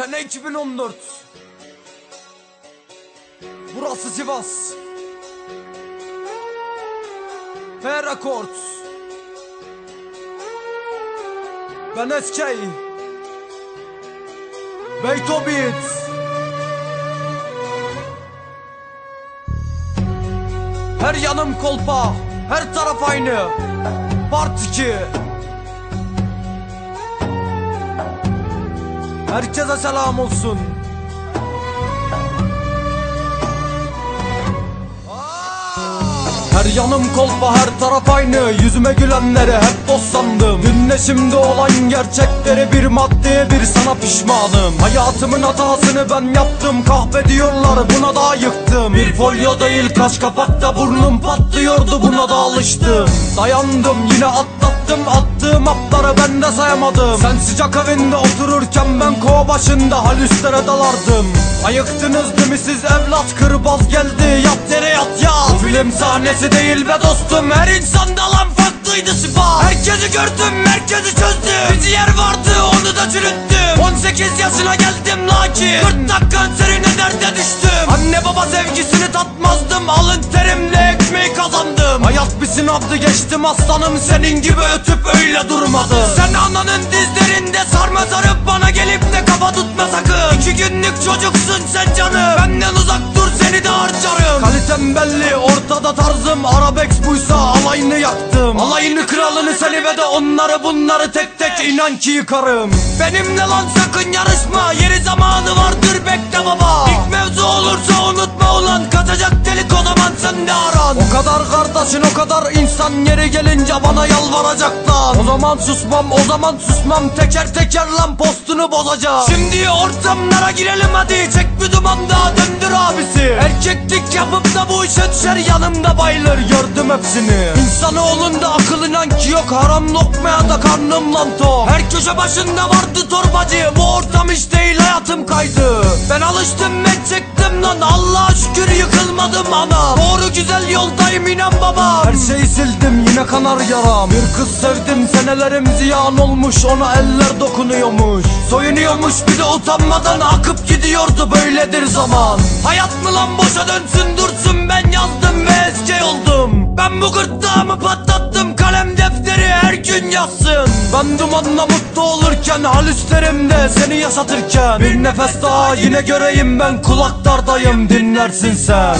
Sene 2014 Burası Sivas. F Records Ben SK Beyto Her yanım kolpa Her taraf aynı. Part 2 Herkese selam olsun. Her yanım kolpa her taraf aynı. Yüzüme gülenleri hep dost sandım. Dün şimdi olan gerçekleri bir maddeye bir sana pişmanım. Hayatımın hatasını ben yaptım. Kahve diyorlar buna da yıktım. Bir folyo değil kaç kapakta burnum patlıyordu buna da alıştım. Dayandım yine atlattım attığım atları ben de sayamadım. Sen sıcak evinde otururken ben kova başında halüslere dalardım. Ayıktınız değil mi siz evlat? Kırbaz geldi yat yere yat ya. Bu film sahnesi değil be dostum. Her insanda lan farklıydı sıfat Herkesi gördüm herkesi çözdüm. Bir yer vardı onu da çürüttüm 18 yaşına geldim lakin Gırtlak kanserine derde düştüm. Anne baba sevgisini tatmazdım. Alın terimle ekmeği kazandım. Hayat bir sınavdı geçtim. Aslanım senin gibi ötüp öyle durmadım. Sen ananın dizlerinde sarma sarıp bana gelip de kafa tutma sakın. İki günlük çocuksun sen canım. Benden uzak dur seni de harcarım. Kalitem belli ortada tarzım. Arabex buysa alayını yaktım Alayını kralını seni de onları bunları tek tek inan ki yıkarım. Benimle lan sakın yarışma Yeri zamanı vardır bekle baba. İlk mevzu olursa unutma ulan Kaçacak delik o zaman sen de aran. O kadar kardeşin o kadar insan Yeri gelince bana yalvaracaklar. O zaman susmam o zaman susmam. Teker teker lan postunu bozacağım. Şimdi ortamlara girelim hadi. Çek bir duman daha döndür abisi. Erkeklik yapıp da bu işe düşer Yanımda bayılır gördüm hepsini. İnsanoğlunda akıl inan ki yok Haram lokmaya da karnım lan tok. Her köşe başında vardı torbacı Bu ortam hiç değil hayatım kaydı. Ben alıştım ben çektim lan Allah'a şükür yıkılmadım ana Doğru güzel yoldayım inan baba. Her şeyi sildim yine kanar yaram. Bir kız sevdim senelerim ziyan olmuş. Ona eller dokunuyormuş. Soyunuyormuş bir de utanmadan akıp gidiyordu böyledir zaman. Hayat mı lan boşa dönsün dursun ben yazdım ve eski oldum. Ben bu gırtlağımı defteri her gün yazsın Ben dumanla mutlu olurken halüslerimde seni yaşatırken Bir nefes daha yine göreyim ben kulaklardayım dinlersin sen